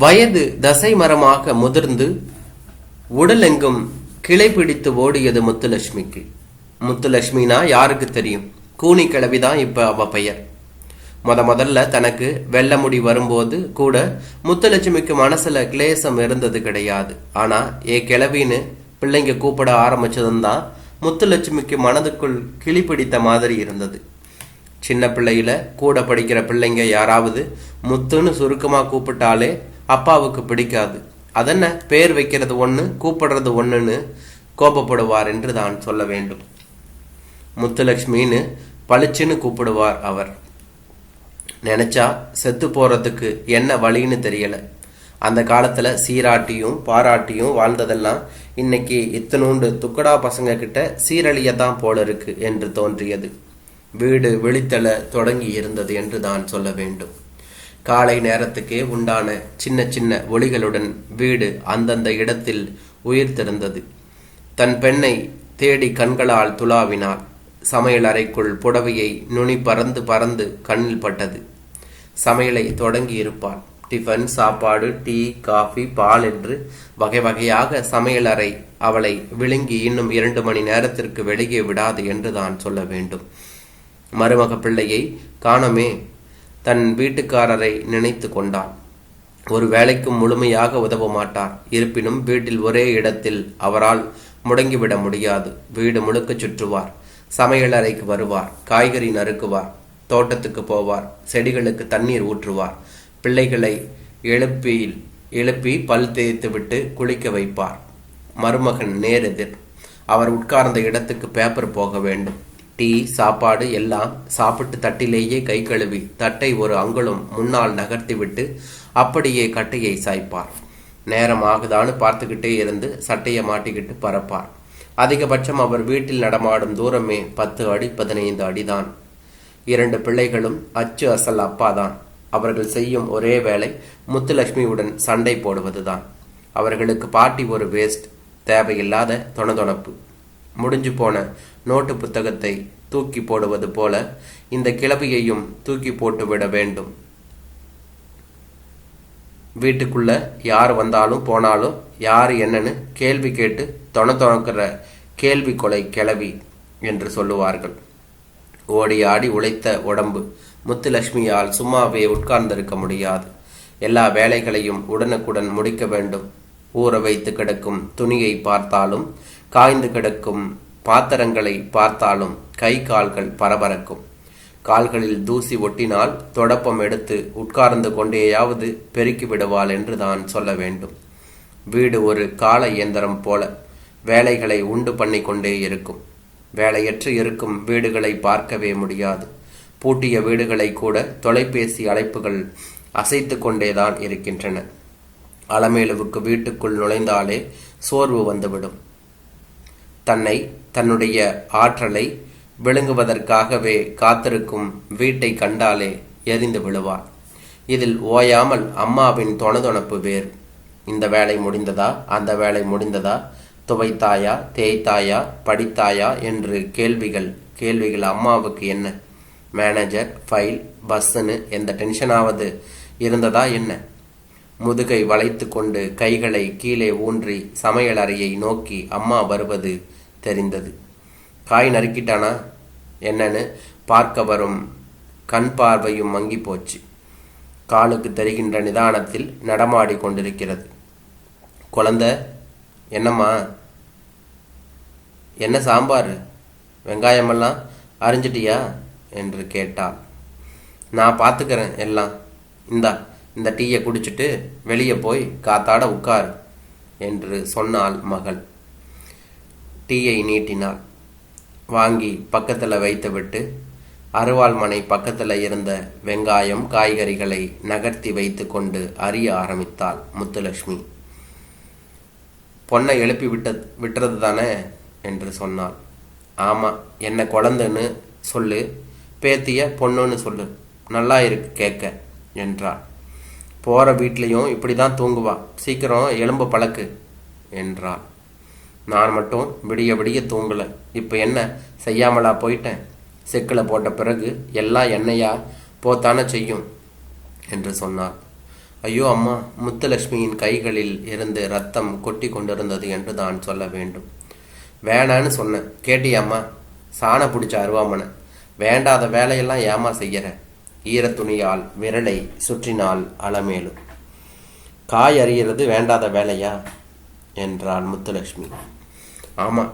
வயது தசை மரமாக முதிர்ந்து உடலெங்கும் கிளை பிடித்து ஓடியது முத்துலட்சுமிக்கு. முத்துலட்சுமினா யாருக்கு தெரியும்? கூனி கிளவிதான் இப்ப அவ பெயர். முத முதல்ல தனக்கு வெள்ள முடி வரும்போது கூட முத்துலட்சுமிக்கு மனசுல கிளேசம் இருந்தது கிடையாது. ஆனா ஏ கிளவின்னு பிள்ளைங்க கூப்பிட ஆரம்பிச்சதும் தான் முத்துலட்சுமிக்கு மனதுக்குள் கிளி பிடித்த மாதிரி இருந்தது. சின்ன பிள்ளையில கூட படிக்கிற பிள்ளைங்க யாராவது முத்துன்னு சுருக்கமா கூப்பிட்டாலே அப்பாவுக்கு பிடிக்காது. அதென்ன? பேர் வைக்கிறது ஒன்று கூப்பிடுறது ஒன்றுன்னு கோபப்படுவார் என்று தான் சொல்ல வேண்டும். முத்துலட்சுமின்னு பளிச்சுன்னு கூப்பிடுவார் அவர். நினைச்சா செத்து போகிறதுக்கு என்ன வழின்னு தெரியலை. அந்த காலத்தில் சீராட்டியும் பாராட்டியும் வாழ்ந்ததெல்லாம் இன்னைக்கு இத்தனூண்டு துக்கடா பசங்க கிட்ட சீரழியத்தான் போல இருக்கு என்று தோன்றியது. வீடு வெளித்தலை தொடங்கி இருந்தது என்று தான் சொல்ல வேண்டும். காலை நேரத்துக்கே உண்டான சின்ன சின்ன ஒளிகளுடன் வீடு அந்தந்த இடத்தில் உயிர்த்திருந்தது தன் பெண்ணை தேடி கண்களால் துளாவினாள் சமையல் அறைக்குள் புடவையை நுனி பறந்து பறந்து கண்ணில் பட்டது. சமையலை தொடங்கி இருப்பாள் டிஃபன் சாப்பாடு டீ காஃபி பால் என்று வகை வகையாக சமையல் அறை அவளை விழுங்கி இன்னும் இரண்டு மணி நேரத்திற்கு வெளியே விடாது என்று தான் சொல்ல வேண்டும். மருமக பிள்ளையை காணமே தன் வீட்டுக்காரரை நினைத்து கொண்டார் ஒரு வேலைக்கும் முழுமையாக உதவ மாட்டார் இருப்பினும் வீட்டில் ஒரே இடத்தில் அவரால் முடங்கிவிட முடியாது. வீடு முழுக்க சுற்றுவார். சமையலறைக்கு வருவார். காய்கறி நறுக்குவார். தோட்டத்துக்கு போவார். செடிகளுக்கு தண்ணீர் ஊற்றுவார். பிள்ளைகளை எழுப்பியில் எழுப்பி பல் தேய்த்து விட்டு குளிக்க வைப்பார். மருமகன் நேரெதிர். அவர் உட்கார்ந்த இடத்துக்கு பேப்பர் போக வேண்டும். டீ சாப்பாடு எல்லாம் சாப்பிட்டு தட்டிலேயே கை கழுவி தட்டை ஒரு அங்குலம் முன்னால் நகர்த்திவிட்டு அப்படியே கட்டையை சாய்ப்பார். நேரம் ஆகுதான்னு பார்த்துக்கிட்டே இருந்து சட்டையை மாட்டிக்கிட்டு பறப்பார். அதிகபட்சம் அவர் வீட்டில் நடமாடும் தூரமே பத்து அடி பதினைந்து அடிதான். இரண்டு பிள்ளைகளும் அச்சு அசல் அப்பாதான். அவர்கள் செய்யும் ஒரே வேலை முத்துலட்சுமியுடன் சண்டை போடுவதுதான். அவர்களுக்கு பாட்டி ஒரு வேஸ்ட் தேவையில்லாத தொணதொணப்பு. முடிஞ்சு போன நோட்டு புத்தகத்தை தூக்கி போடுவது போல இந்த கிளவியையும் தூக்கி போட்டு விட வேண்டும். வீட்டுக்குள்ள யார் வந்தாலும் போனாலும் யார் என்னன்னு கேள்வி கேட்டு தொண தொணக்கிற கேள்வி கொலை கிளவி என்று சொல்லுவார்கள். ஓடி ஆடி உழைத்த உடம்பு முத்துலட்சுமியால் சும்மாவே உட்கார்ந்திருக்க முடியாது. எல்லா வேலைகளையும் உடனுக்குடன் முடிக்க வேண்டும். ஊற வைத்து கிடக்கும் துணியை பார்த்தாலும் காய்ந்து கிடக்கும் பாத்திரங்களை பார்த்தாலும் கை கால்கள் பரபரக்கும். கால்களில் தூசி ஒட்டினால் தொடப்பம் எடுத்து உட்கார்ந்து கொண்டேயாவது பெருக்கி விடுவாள் என்று தான் சொல்ல வேண்டும். வீடு ஒரு கால இயந்திரம் போல வேலைகளை உண்டு பண்ணி கொண்டே இருக்கும். வேலையற்று இருக்கும் வீடுகளை பார்க்கவே முடியாது. பூட்டிய வீடுகளை கூட தொலைபேசி அழைப்புகள் அசைத்து கொண்டேதான் இருக்கின்றன. அலமேலுவுக்கு வீட்டுக்குள் நுழைந்தாலே சோர்வு வந்துவிடும். தன்னை தன்னுடைய ஆற்றலை விழுங்குவதற்காகவே காத்திருக்கும் வீட்டை கண்டாலே எரிந்து விழுவார் இதில் ஓயாமல் அம்மாவின் தொணதொணப்பு வேறு இந்த வேலை முடிந்ததா? அந்த வேலை முடிந்ததா? துவைத்தாயா? தேய்த்தாயா? படித்தாயா? என்று கேள்விகள் கேள்விகள் அம்மாவுக்கு என்ன? மேனேஜர் ஃபைல் பஸ்ஸுன்னு எந்த டென்ஷனாவது இருந்ததா என்ன? முதுகை வளைத்து கொண்டு கைகளை கீழே ஊன்றி சமையல் அறையை நோக்கி அம்மா வருவது தெரிந்தது. காய் நறுக்கிட்டானா? என்னன்னு பார்க்க வரும் கண் பார்வையும் மங்கி போச்சு. காலுக்கு தெரிகின்ற நிதானத்தில் நடமாடி கொண்டிருக்கிறது. குழந்த என்னம்மா? என்ன சாம்பார்? வெங்காயமெல்லாம் அரிஞ்சிட்டியா? என்று கேட்டாள். நான் பார்த்துக்கிறேன் எல்லாம். இந்தா இந்த டீயை குடிச்சிட்டு வெளியே போய் காத்தாட உட்கார் என்று சொன்னாள் மகள். டீயை நீட்டினாள். வாங்கி பக்கத்தில் வைத்துவிட்டு அருவாள்மனை பக்கத்தில் இருந்த வெங்காயம் காய்கறிகளை நகர்த்தி வைத்து கொண்டு அறிய ஆரம்பித்தாள் முத்துலட்சுமி. பொண்ணை எழுப்பி விட்ட விட்டுறது தானே என்று சொன்னாள். ஆமாம் என்ன குழந்தைன்னு சொல்லு பேத்திய பொண்ணுன்னு சொல்லு நல்லா இருக்கு கேட்க என்றாள். போகிற வீட்லேயும் இப்படி தான் தூங்குவா சீக்கிரம் எலும்பு பழக்கு என்றாள். நான் மட்டும் விடிய விடிய தூங்கலை. இப்போ என்ன? செய்யாமலா போயிட்டேன். செக்கில் போட்ட பிறகு எல்லாம் என்னையா போத்தானே செய்யும் என்று சொன்னார். ஐயோ அம்மா முத்துலட்சுமியின் கைகளில் இருந்து ரத்தம் கொட்டி கொண்டிருந்தது என்று தான் சொல்ல வேண்டும். வேணான்னு சொன்னேன். கேட்டியாம்மா சாண பிடிச்ச அருவாமனை. வேண்டாத வேலையெல்லாம் ஏமா செய்கிற ஈரத்துணியால் விரலை சுற்றினால் அலமேலும் காய் அறிகிறது வேண்டாத வேலையா? என்றாள் முத்துலட்சுமி. ஆமாம்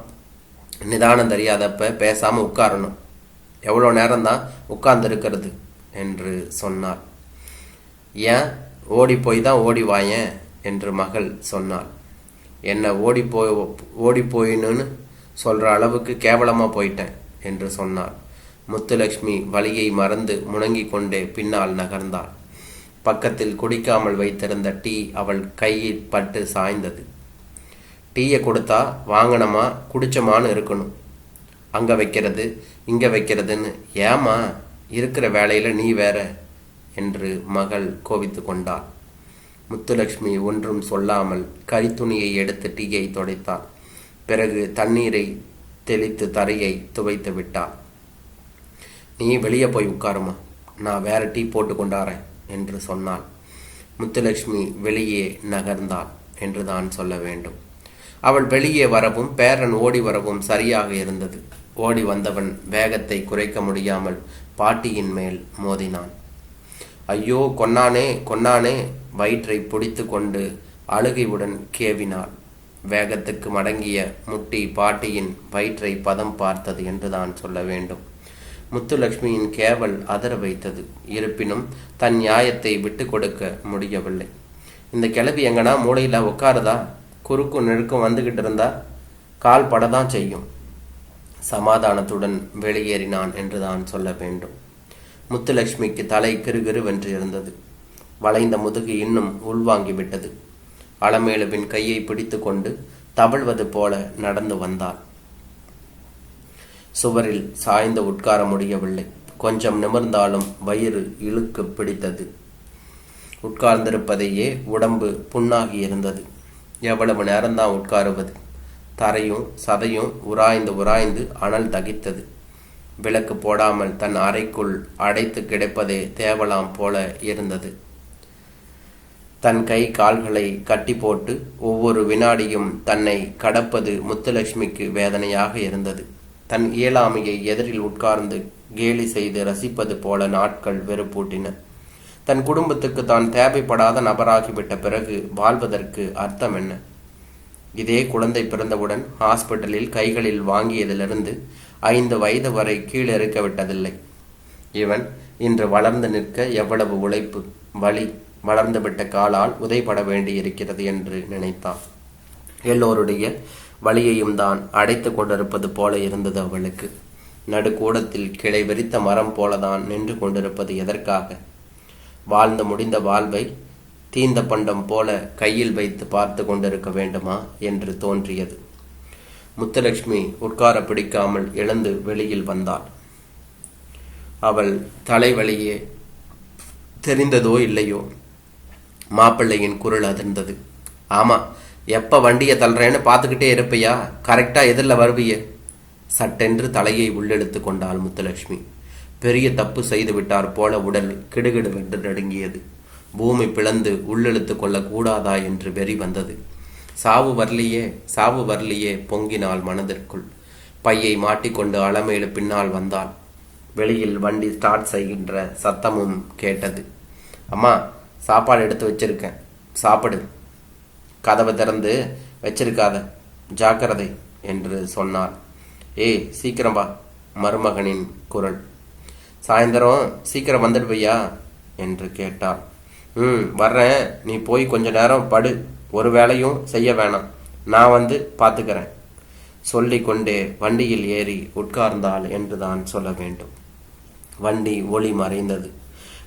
நிதானம் தெரியாதப்ப பேசாமல் உட்காரணும். எவ்வளோ நேரம்தான் உட்கார்ந்துருக்கிறது என்று சொன்னார் ஏன்? ஓடி போய் தான் ஓடி வாயேன் என்று மகள் சொன்னாள். என்னை ஓடி போய் ஓடி போயின்னு சொல்கிற அளவுக்கு கேவலமாக போயிட்டேன் என்று சொன்னாள். முத்துலக்ஷ்மி வலியை மறந்து முணங்கி கொண்டே பின்னால் நகர்ந்தாள். பக்கத்தில் குடிக்காமல் வைத்திருந்த டீ அவள் கையில் பட்டு சாய்ந்தது. டீயை கொடுத்தா வாங்கினமா? குடிச்சோமான்னு இருக்கணும். அங்கே வைக்கிறது இங்கே வைக்கிறதுன்னு. ஏமா இருக்கிற வேலையில் நீ வேற என்று மகள் கோபித்து கொண்டாள். முத்துலட்சுமி ஒன்றும் சொல்லாமல் கரித்துணியை எடுத்து டீயை துடைத்தாள். பிறகு தண்ணீரை தெளித்து தரையை துவைத்து விட்டாள். நீ வெளியே போய் உட்காருமா? நான் வேற டீ போட்டு கொண்டாரேன் என்று சொன்னாள். முத்துலட்சுமி வெளியே நகர்ந்தாள் என்று தான் சொல்ல வேண்டும். அவள் வெளியே வரவும் பேரன் ஓடி வரவும் சரியாக இருந்தது. ஓடி வந்தவன் வேகத்தை குறைக்க முடியாமல் பாட்டியின் மேல் மோதினான். ஐயோ கொன்னானே கொன்னானே வயிற்றை பிடித்து கொண்டு அழுகையுடன் கேவினாள். வேகத்துக்கு மடங்கிய முட்டி பாட்டியின் வயிற்றை பதம் பார்த்தது என்றுதான் சொல்ல வேண்டும். முத்துலட்சுமியின் கேவல் அதர வைத்தது. இருப்பினும் தன் நியாயத்தை விட்டு கொடுக்க முடியவில்லை. இந்த கிளவி எங்கன்னா மூளையில் உட்காருதா? குறுக்கும் நெருக்கும் வந்துகிட்டு இருந்தா கால் படதான் செய்யும். சமாதானத்துடன் வெளியேறினான் என்றுதான் சொல்ல வேண்டும். முத்துலட்சுமிக்கு தலை கிருகிருவென்று இருந்தது. வளைந்த முதுகு இன்னும் உள்வாங்கிவிட்டது. அலமேலுவின் கையை பிடித்து கொண்டு தவழ்வது போல நடந்து வந்தாள். சுவரில் சாய்ந்து உட்கார முடியவில்லை. கொஞ்சம் நிமிர்ந்தாலும் வயிறு இழுக்கு பிடித்தது. உட்கார்ந்திருப்பதையே உடம்பு புண்ணாகி இருந்தது. எவ்வளவு நேரம்தான் உட்காருவது? தரையும் சதையும் உராய்ந்து உராய்ந்து அனல் தகித்தது. விளக்கு போடாமல் தன் அறைக்குள் அடைத்து கிடைப்பதே தேவலாம் போல இருந்தது. தன் கை கால்களை கட்டி போட்டு ஒவ்வொரு வினாடியும் தன்னை கடப்பது முத்துலட்சுமிக்கு வேதனையாக இருந்தது. தன் இயலாமையை எதிரில் உட்கார்ந்து கேலி செய்து ரசிப்பது போல நாட்கள் வெறுப்பூட்டின. தன் குடும்பத்துக்கு தான் தேவைப்படாத நபராகிவிட்ட பிறகு வாழ்வதற்கு அர்த்தம் என்ன? இதே குழந்தை பிறந்தவுடன் ஹாஸ்பிட்டலில் கைகளில் வாங்கியதிலிருந்து ஐந்து வயது வரை கீழிறக்க விட்டதில்லை. இவன் இன்று வளர்ந்து நிற்க எவ்வளவு உழைப்பு வலி வளர்ந்துவிட்ட காலால் உதைப்பட வேண்டியிருக்கிறது என்று நினைத்தான். எல்லோருடைய வழியையும் தான் அடைத்து கொண்டிருப்பது போல இருந்தது அவளுக்கு. நடுக்கூடத்தில் கிளை விரித்த மரம் போலதான் நின்று கொண்டிருப்பது எதற்காக? வாழ்ந்து முடிந்த வாழ்வை தீந்த பண்டம் போல கையில் வைத்து பார்த்து கொண்டிருக்க வேண்டுமா என்று தோன்றியது. முத்துலட்சுமி உட்கார பிடிக்காமல் எழுந்து வெளியில் வந்தாள். அவள் தலைவலியே தெரிந்ததோ இல்லையோ? மாப்பிள்ளையின் குரல் அதிர்ந்தது. ஆமா எப்ப வண்டியை தள்ளுறேன்னு பார்த்துக்கிட்டே இருப்பையா? கரெக்டா எதிரில் வருவிய? சட்டென்று தலையை உள்ளெடுத்து கொண்டாள் முத்துலட்சுமி. பெரிய தப்பு செய்து விட்டார் போல உடல் கிடுகிடுவென்று நடுங்கியது. பூமி பிளந்து உள்ளெழுத்து கொள்ளக்கூடாதா என்று வெறி வந்தது. சாவு வரலியே சாவு வரலியே பொங்கினாள் மனதிற்குள். பையை மாட்டிக்கொண்டு அலமேலு பின்னால் வந்தாள். வெளியில் வண்டி ஸ்டார்ட் செய்கின்ற சத்தமும் கேட்டது. அம்மா சாப்பாடு எடுத்து வச்சிருக்கேன். சாப்பிடு. கதவை திறந்து வச்சிருக்காத. ஜாக்கிரதை என்று சொன்னார் ஏய் சீக்கிரம் வா மருமகனின் குரல். சாயந்தரம் சீக்கிரம் வந்துடுவையா என்று கேட்டார் ம் வர்றேன். நீ போய் கொஞ்ச நேரம் படு. ஒரு வேலையும் செய்ய வேணாம். நான் வந்து பார்த்துக்கிறேன். சொல்லிக்கொண்டே வண்டியில் ஏறி உட்கார்ந்தாள் என்றுதான் சொல்ல வேண்டும். வண்டி ஒளி மறைந்தது.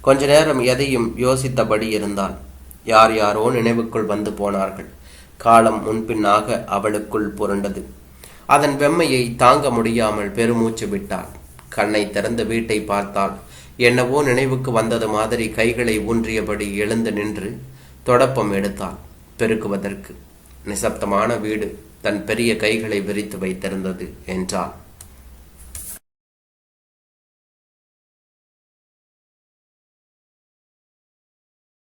கொஞ்ச நேரம் எதையும் யோசித்தபடி இருந்தாள். யார் யாரோ நினைவுக்குள் வந்து போனார்கள். காலம் முன்பின்னாக அவளுக்குள் புரண்டது. அதன் வெம்மையை தாங்க முடியாமல் பெருமூச்சு விட்டாள். கண்ணை திறந்து வீட்டை பார்த்தாள். என்னவோ நினைவுக்கு வந்தது மாதிரி கைகளை ஊன்றியபடி எழுந்து நின்று தொடப்பம் எடுத்தாள் பெருக்குவதற்கு. நிசப்தமான வீடு தன் பெரிய கைகளை விரித்து வைத்திருந்தது என்றாள்.